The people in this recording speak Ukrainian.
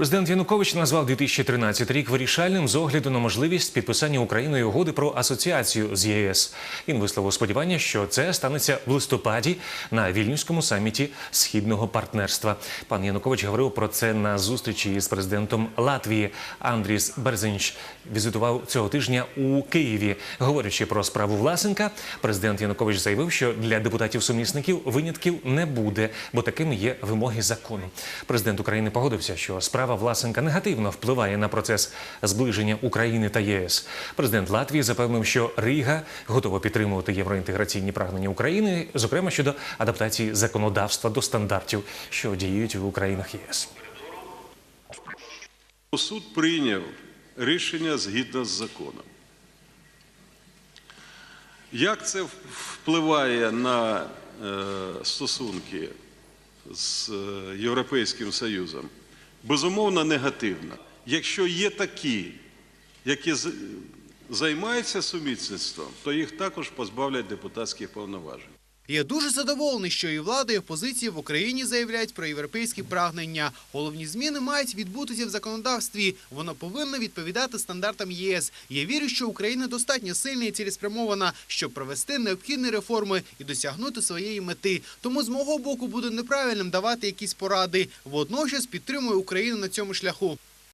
Президент Янукович назвав 2013 рік вирішальним з огляду на можливість підписання Україною угоди про асоціацію з ЄС. Він висловив сподівання, що це станеться в листопаді на вільнюському саміті східного партнерства. Пан Янукович говорив про це на зустрічі з президентом Латвії Андріс Берзинч. Візитував цього тижня у Києві. Говорячи про справу Власенка, президент Янукович заявив, що для депутатів-сумісників винятків не буде, бо такими є вимоги закону. Президент України погодився, що справа Власенка негативно впливає на процес зближення України та ЄС. Президент Латвії запевнив, що Рига готова підтримувати євроінтеграційні прагнення України, зокрема щодо адаптації законодавства до стандартів, що діють в Українах ЄС. Суд прийняв рішення згідно з законом. Як це впливає на е, стосунки з е, Європейським Союзом? Безумовно, негативна. Якщо є такі, які займаються сумісництвом, то їх також позбавлять депутатських повноважень. Я дуже задоволений, що і влада, і опозиція в Україні заявляють про європейські прагнення. Головні зміни мають відбутися в законодавстві. Воно повинно відповідати стандартам ЄС. Я вірю, що Україна достатньо сильна і цілеспрямована, щоб провести необхідні реформи і досягнути своєї мети. Тому з мого боку буде неправильним давати якісь поради. Водночас підтримую Україну на цьому шляху.